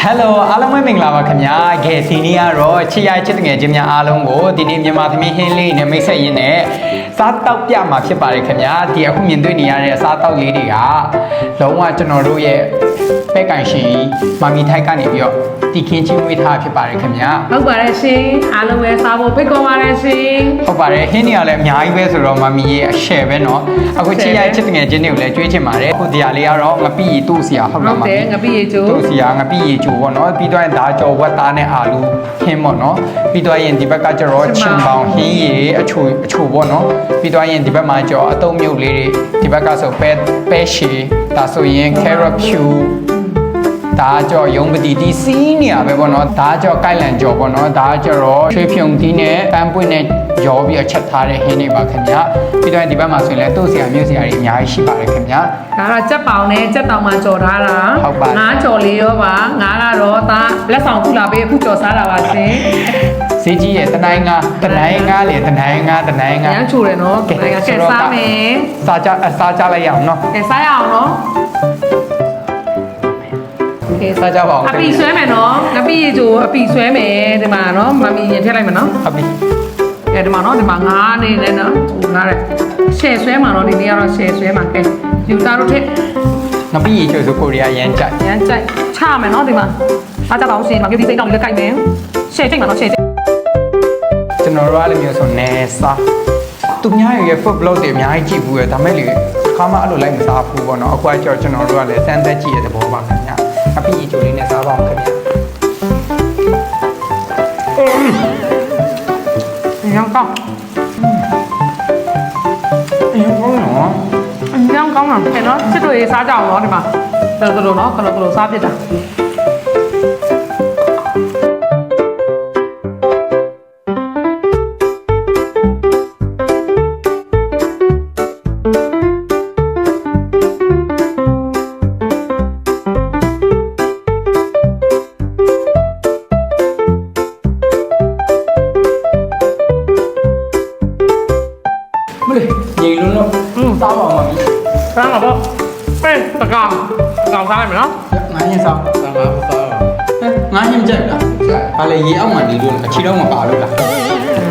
Hello အားလုံးပဲမင်္ဂလာပါခင်ဗျာ။ကဲဒီနေ့ကတော့ချစ်ရချစ်တငယ်ချင်းများအားလုံးကိုဒီနေ့မြန်မာသမီးဟင်းလေးနဲ့မိတ်ဆက်ရင်းနဲ့စားတောက်ပြမှာဖြစ်ပါတယ်ခင်ဗျာ။ဒီအခုမြင်တွေ့နေရတဲ့စားတောက်လေးတွေကလုံးဝကျွန်တော်တို့ရဲ့ပဲ့ကန်ရှင်မမီထိုက်ကနေပြီးတော့တီခင်းချင်းဝေးထားဖြစ်ပါတယ်ခင်ဗျာ ဟုတ်ပါတယ်ရှင်အားလုံးပဲစားဖို့ဖိတ်ခေါ်ပါတယ်ရှင် ။ဟုတ်ပါတယ်ဟင်းတွေကလည်းအများကြီးပဲဆိုတော့မမီရဲ့အရှယ်ပဲเนาะ။အခုချစ်ရချစ်တငယ်ချင်းတွေကိုလည်းကြွေးချင်ပါတယ်။အခုဒီဟာလေးကတော့ငပိရီတူ့စီယာဟုတ် ဟု လား တ် မမီ တယ်ငပိရေချိုး တို့စီကငပိရေ ိုးချိုပေါ့နော်ပြီးတော့ရင်ဒါကြော်ဝက်သားနဲ့အာလူခင်းပေါ့နော်ပြီးတော့ရင်ဒီဘက်ကကျတော့ချင်ပေါင်ဟင်းရေအချိုအချိုပေါ့နော်ပြီးတော့ရင်ဒီဘက်မှာကျတော့အတုံးမြုပ်လေးတွေဒီဘက်ကဆိုပဲပဲရှည်ဒါဆိုရင် carrot pew ဒါကြောရုံပတိတီစီးနေရပဲပေါ့နော်ဒါကြောကိုက်လန်ကြောပေါ့နော်ဒါကျတော့ချွေဖြုံတီးနဲ့ပန်းပွင့်နဲ့ရောပြီးတော့ချက်ထားတဲ့ဟင်းတွေပါခင်ဗျာပြီးတော့ရင်ဒီဘက်မှာဆိုရင်လည်းတို့ဆရာမျိုးဆရာတွေအများကြီးရှိပါတယ်ခင်ဗျာဒါကကြက်ပေါင်နဲ့ကြက်တောင်မှကြော်ထားတာဟုတ်ပါငါးကြော်လေးရောပါငါးကတော့ဒါလက်ဆောင်ခုလာပေးအခုကြော်စားတာပါရှင်ဈေးကြီးရဲ့တနိုင်ငါတနိုင်ငါလေတနိုင်ငါတနိုင်ငါရမ်းချိုတယ်နော်ဒါကကဲစားမယ်စားကြအစားကြလိုက်ရအောင်နော်ကဲစားရအောင်နော် ကဲစားကြပါအောင်အပီဆွဲမယ်နော်ငပိရေချိုးအပီဆွဲမယ်ဒီမှာနော်မမီရင်ထည့်လိုက်မယ်နော်ဟုတ်ပြီအဲဒီမှာနော်ဒီမှာငါးနေနဲ့နော်ဟိုငါးတဲ့ရှယ်ဆွဲမှာနော်ဒီနေ့ကတော့ရှယ်ဆွဲမှာကဲယူတာတို့ထည့်ငပိရေချိုဆိုကိုရီးယားရမ်းကြိုက်ရမ်းကြိုက်ချမယ်နော်ဒီမှာအားကြပါအောင်ရှင်မကဒီစိတ်တောင်းလေးလည်းကြိုက်မယ်ရှယ်ချိန်မှာနော်ရှယ်ချိန်ကျွန်တော်တို့ကလည်းမျိုးဆိုနေစားသူများရဲ့ food blog တွေအများကြီးကြည့်ဘူးရဒါမဲ့လေခါမှအဲ့လိုလိုက်မစားဘူးပေါ့နော်အခုကကြောကျွန်တော်တို့ကလည်းစမ်းသက်ကြည့်ရတဲ့ဘောပါခင်ဗျာင ပိရေချိုလေးနဲ့စားပါအောင်ခင်ဗျာရမ်းကောင်းအင်းဟုတ်နော်ရမ်းကောင်းတာဟဲ့နော်ချစ်တို့ရေးစားကြအောင်နော်ဒီမှာတော်တော်နော်ခဏခဏစားပြစ်တာ စားမှာပေါ့ပဲတကောင်ကောင်စားလိုက်မယ်နော်ငါးရင်စားစားမှာမစားတော့ဟဲ့ငါးရင်ကြက်လားကြက်ဘာလဲရေအောက်မှာနေလို့အချီတော့မပါလို့လား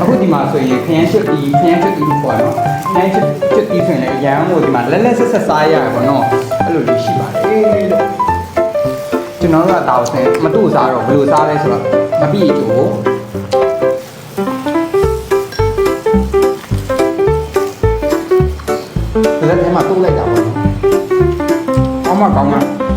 အခုဒီမှာဆိုရင်ခရမ်းချစ်ပြီးခရမ်းချစ်ပြီးပေါ့နော်ခရမ်းချစ်ချစ်ပြီးဆိုရင်လည်းရမ်းလို့ဒီမှာလက်လက်ဆက်ဆက်စားရရပါတော့အဲ့လိုလေးရှိပါတယ်လို့ကျွန်တော်တို့ကတောက်ဆင်မတူစားတော့ဘယ်လိုစားလဲဆိုတော့မပြည့်ကြိုး ဒါလည်းအဲ့မှာတူလိုက်တာပေါ့နော်အမကောင်းလား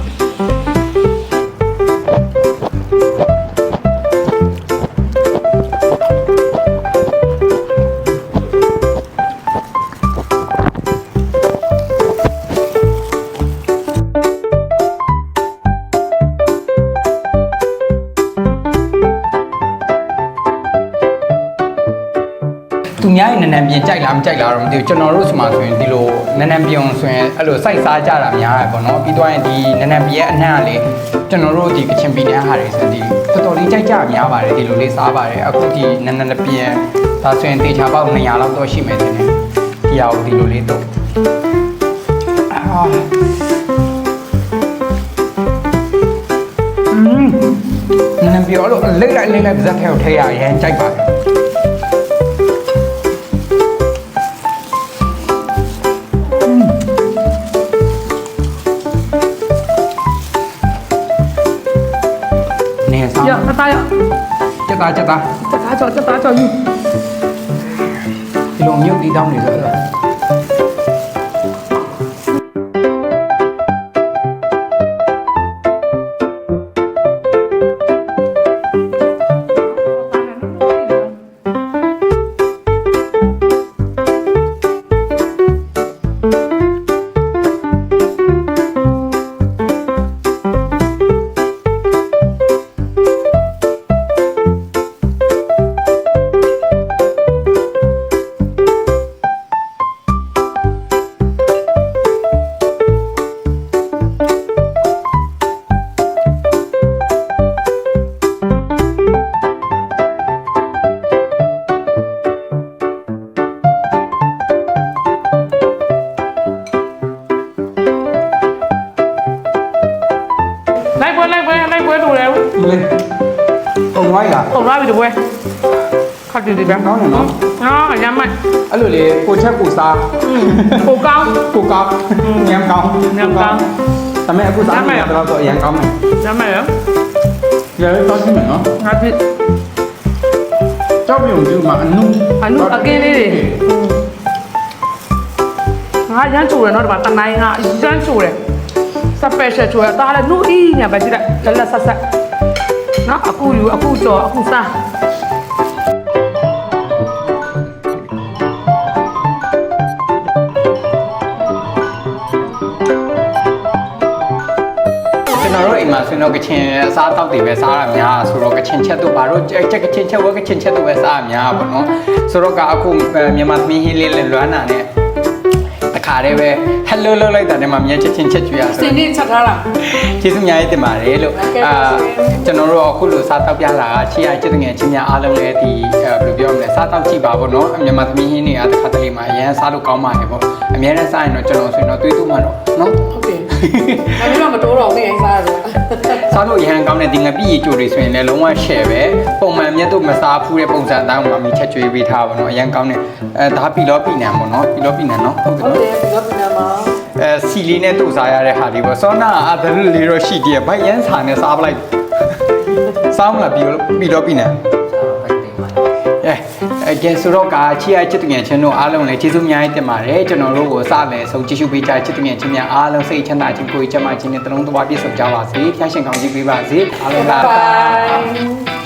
များရဲ့နနံပြင်ကြိုက်လားမကြိုက်လားတော့မသိဘူးကျွန်တော်တို့ဆိုမှဆိုရင်ဒီလိုနနံပြင်ဆိုရင်အဲ့လိုစိုက်စားကြတာများရပေါ့နော်ပြီးတော့ရင်ဒီနနံပြင်ရဲ့အနှံ့ကလေကျွန်တော်တို့ဒီကချင်ပြည်နယ်ဟာတွေဆိုဒီတော်တော်လေးကြိုက်ကြများပါတယ်ဒီလိုလေးစားပါတယ်အခုဒီနနံပြင်ဒါဆိုရင်တေချာပေါက်200လောက်တော့ရှိမယ်တင်တယ်ဒီဟာကိုဒီလိုလေးတော့အာอืมနနံပြင်အဲ့လိုလိမ့်လိုက်လိမ့်လိုက်ပါဇက်ထဲကိုထည့်ရရမ်းကြိုက်ပါတယ် စားရတသားရစက်သားစက်သားတသားကြော်တသားကြော်ယူဒီလိုမြုပ်တီးတောင်းနေဆိုတော့ သွားပြီလားပုံလာပြီတပွဲခတ်တီဒီပဲကောင်းတယ်နော်နော်အရမ်းမိုက်အဲ့လိုလေကိုချက်ကိုစားကိုကောင်းကိုကောင်းညံကောင်းညံကောင်းဒါပေမဲ့အခုစားနေရတော့တော့အရင်ကောင်းတယ်ရမ်းမိုက်ရောကြည့်ရတော့ကြည့်မယ်နော်ငါပြကြောက်ပြုံဒီမှာအနုအနုအကင်းလေးတွေငါရမ်းချိုတယ်နော်ဒီမှာတနိုင်ငါရမ်းချိုတယ်စပယ်ရှယ်ချိုရတာလည်းနှုတ်အီးညာပဲကြည့်လိုက်လက်လက်ဆက်ဆက် နော်အခုယူအခုကြော်အခုစားကျွန်တော်တို့အိမ်မှာဆွေးတော့ကချင်အစားတောက်တွေပဲစားရများဆိုတော့ကချင်ချက်တို့ဘာလို့ချက်ကချင်ချက်ဝက်ကချင်ချက်တို့ပဲစားရများပါတော့ဆိုတော့ကအခုမြန်မာသမီးဟင်းလေးလွမ်းနာနဲ့တ ခါတည်းပဲ hello လုပ်လိုက်တာနဲ့မှမြဲချက်ချင်းချက်ကျွေးရစဆိုင်နေချက်ထားတာ ကျေးဇူးများတင်ပါတယ်လို့ဟုတ်ကဲ့ပါအာရှင်ကျွန်တော်တို့အခုလိုစားတောက်ပြလာတာချီရချစ်ငယ်ချင်းများအားလုံးလည်းဒီအဲဘယ်လိုပြောမလဲစားတောက်ကြည့်ပါဗောနော်မြန်မာသမီးဟင်းတွေကတစ်ခါတလေမှာအရင်စားလို့ကောင်းပါတယ်ဗောအများနဲ့စားရင်တော့ကျွန်တော်ဆိုရင်တော့တွေးတူးမှာတော့နော် ဟုတ်တယ် ဒါမျိုးတော့မတိုးတော့ဘူးနေအိမ်စားရတယ်စားလို့ရဟန်းကောင်းတဲ့ဒီငပိရီကြိုတွေဆိုရင်လည်းလုံးဝ share ပဲပုံမှန်မြတ်တို့မစားဘူးတဲ့ပုံစံအတိုင်းမှာမိချက်ကျွေးပေးထားပါတော့အရန်ကောင်းတယ်အဲဒါပီလောပီနံပေါ့နော်ပီလောပီနံနော်ဟုတ်ကဲ့ဟုတ်နော်တယ်ဒီကပြန်မှာအဲစီလေးနဲ့တို့စားရတဲ့ဟာဒီပေါ့စောနာအဒရလေးတော့ရှိတယ်ဗိုက်ရန်စာနဲ့စားပလိုက်စားမလားပီလောပီလောပီနံအဲအ ကျဉ်းဆိုတော့ကချီရချစ်တငယ်ချင်းတို့အားလုံးလည်းကျေးဇူးအများကြီးတင်ပါတယ်ကျွန်တော်တို့ကိုစလည်းဆုံးကြည့်ရှုပေးကြချစ်တငယ်ချင်းများအားလုံးစိတ်ချမ်းသာခြင်းကိုယ်ချမ်းသာခြင်းနဲ့တလုံးတစ်ပါးပြည့်စုံကြပါစေဖျားရှင်ကောင်းကြီးပေးပါစေအားလုံးက bye